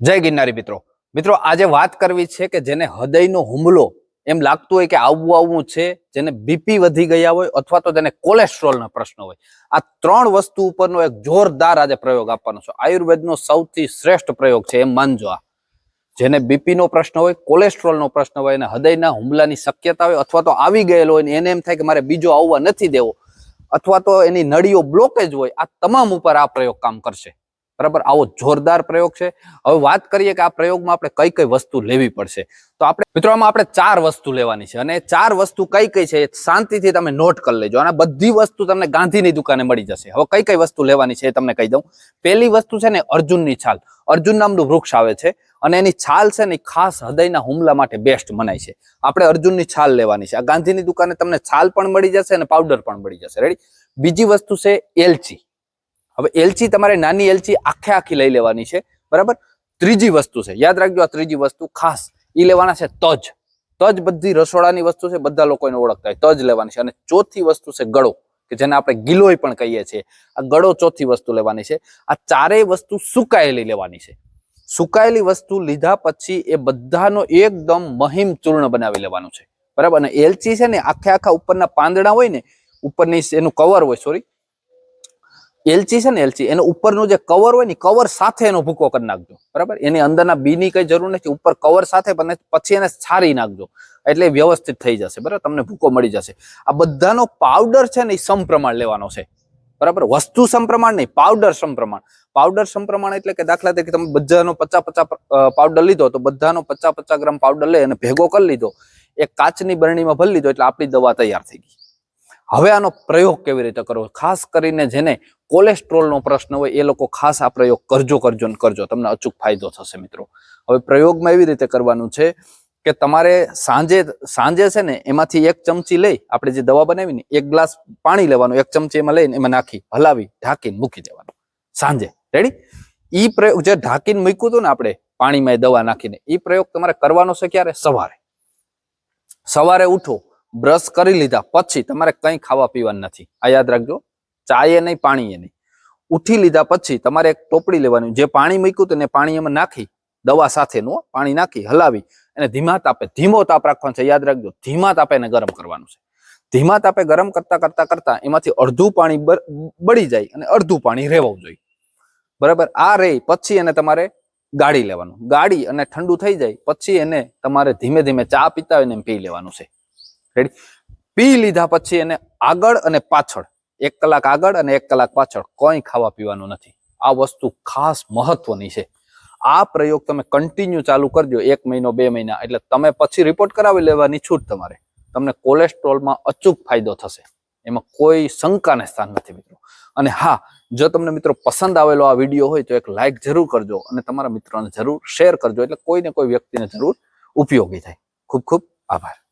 જય ગિરનારી મિત્રો. મિત્રો, આજે વાત કરવી છે કે જેને હૃદયનો હુમલો એમ લાગતું હોય કે આવવું આવવું છે, જેને બીપી વધી ગયા હોય અથવા તો જેને કોલેસ્ટ્રોલના પ્રશ્ન હોય. આ ત્રણ વસ્તુ ઉપરનો એક જોરદાર આજે પ્રયોગ આપવાનો છે. આયુર્વેદનો સૌથી શ્રેષ્ઠ પ્રયોગ છે, એમ માનજો આ. જેને બીપીનો પ્રશ્ન હોય કોલેસ્ટ્રોલનો પ્રશ્ન હોય, અને હૃદયના હુમલાની શક્યતા હોય અથવા તો આવી ગયેલો હોય એને એમ થાય કે મારે બીજો આવવા નથી દેવો, અથવા તો એની નળીઓ બ્લોકેજ હોય, આ તમામ ઉપર આ પ્રયોગ કામ કરશે. બરાબર? આવો જોરદાર પ્રયોગ છે. હવે વાત કરીએ કે આ પ્રયોગમાં આપણે કઈ કઈ વસ્તુ લેવી પડશે. તો આપણે મિત્રો આમાં આપણે ચાર વસ્તુ લેવાની છે અને ચાર વસ્તુ કઈ કઈ છે શાંતિથી તમે નોટ કરી લેજો. અને બધી વસ્તુ તમને ગાંધીની દુકાને મળી જશે. હવે કઈ કઈ વસ્તુ લેવાની છે એ તમને કહી દઉં. પહેલી વસ્તુ છે ને અર્જુનની છાલ. અર્જુન નામનું વૃક્ષ આવે છે અને એની છાલ છે ને ખાસ હૃદયના હુમલા માટે બેસ્ટ મનાય છે. આપણે અર્જુનની છાલ લેવાની છે. આ ગાંધીની દુકાને તમને છાલ પણ મળી જશે અને પાવડર પણ મળી જશે. રેડી બીજી વસ્તુ છે એલચી. હવે એલચી તમારે નાની એલચી આખે આખી લઈ લેવાની છે, બરાબર? ત્રીજી વસ્તુ છે, યાદ રાખજો આ ત્રીજી વસ્તુ ખાસ એ લેવાના છે તજ. તજ બધી રસોડાની વસ્તુ છે, બધા લોકો એને ઓળખતા હોય, તજ લેવાની છે. અને ચોથી વસ્તુ છે ગળો, કે જેને આપણે ગિલોય પણ કહીએ છીએ. આ ગળો ચોથી વસ્તુ લેવાની છે. આ ચારેય વસ્તુ સુકાયેલી લેવાની છે. સુકાયેલી વસ્તુ લીધા પછી એ બધાનો એકદમ મહિમ ચૂર્ણ બનાવી લેવાનું છે. બરાબર? અને એલચી છે ને, આખે આખા ઉપરના પાંદડા હોય ને, ઉપરની એનું કવર હોય સોરી એલચી છે ને એલચી, એનો ઉપરનું જે કવર હોય ને કવર સાથે એનો ભૂકો કરી નાખજો. બરાબર? એની અંદરના બીની કઈ જરૂર નથી, ઉપર કવર સાથે પછી એને છારી નાખજો. એટલે વ્યવસ્થિત થઈ જશે, બરાબર? તમને ભૂકો મળી જશે. આ બધાનો પાવડર છે ને એ સમપ્રમાણ લેવાનો છે. બરાબર? વસ્તુ સમપ્રમાણ નહીં પાવડર સમપ્રમાણ. પાવડર સમપ્રમાણ એટલે કે દાખલા તરીકે તમે બધાનો પચાસ પચાસ પાવડર લીધો તો બધાનો પચાસ પચાસ ગ્રામ પાવડર લઈ અને ભેગો કરી લીધો. એક કાચની બરણીમાં ભરી લીધો એટલે આપણી દવા તૈયાર થઈ ગઈ. હવે આનો પ્રયોગ કેવી રીતે કરવો? ખાસ કરીને જેને કોલેસ્ટ્રોલનો પ્રશ્ન હોય, એ લોકો ખાસ આ પ્રયોગ કરજો કરજો ને કરજો. તમને અચૂક ફાયદો થશે મિત્રો. હવે પ્રયોગમાં એવી રીતે કરવાનું છે કે તમારે સાંજે સાંજે છે ને એમાંથી એક ચમચી લઈ, આપણે જે દવા બનાવીને, એક ગ્લાસ પાણી લેવાનું, એક ચમચી એમાં લઈને એમાં નાખી, હલાવી, ઢાંકીને મૂકી દેવાનું. સાંજે. રેડી ઈ પ્રયોગ જે ઢાંકીને મૂક્યું હતું ને આપણે, પાણીમાં દવા નાખીને એ પ્રયોગ તમારે કરવાનો છે ક્યારે? સવારે. સવારે ઉઠો. બ્રશ કરી લીધા પછી તમારે કંઈ ખાવા પીવાનું નથી. આ યાદ રાખજો ચાએ નહીં, પાણીએ નહીં. ઉઠી લીધા પછી તમારે એક ટોપડી લેવાની, જે પાણી મૂક્યું તેને પાણી એમાં નાખી, દવા સાથેનું પાણી નાખી, હલાવી અને ધીમા તાપે, ધીમો તાપ રાખવાનો છે, યાદ રાખજો, ધીમા તાપે એને ગરમ કરવાનું છે. ધીમા તાપે ગરમ કરતા કરતા કરતા એમાંથી અડધું પાણી બળી જાય અને અડધું પાણી રહેવું જોઈએ. બરાબર? આ રે પછી એને તમારે ગાળી લેવાનું. ગાળી અને ઠંડુ થઈ જાય, પછી એને તમારે ધીમે ધીમે ચા પીતા હોય એમ પી લેવાનું છે. રેડી પી લીધા પછી એને આગળ અને પાછળ, એક કલાક આગળ અને એક કલાક પાછળ કોઈ ખાવા પીવાનું નથી. આ વસ્તુ ખાસ મહત્વની છે. આ પ્રયોગ તમે કન્ટિન્યુ ચાલુ કરજો એક મહિનો, બે મહિના. એટલે તમે પછી રિપોર્ટ કરાવી લેવાની છૂટ તમારે. તમને કોલેસ્ટ્રોલમાં અચૂક ફાયદો થશે. એમાં કોઈ શંકાને સ્થાન નથી મિત્રો. અને હા, જો તમને મિત્રો પસંદ આવેલો આ વીડિયો હોય તો એક લાઇક જરૂર કરજો અને તમારા મિત્રોને જરૂર શેર કરજો. એટલે કોઈને કોઈ વ્યક્તિને જરૂર ઉપયોગી થાય. ખૂબ ખૂબ આભાર.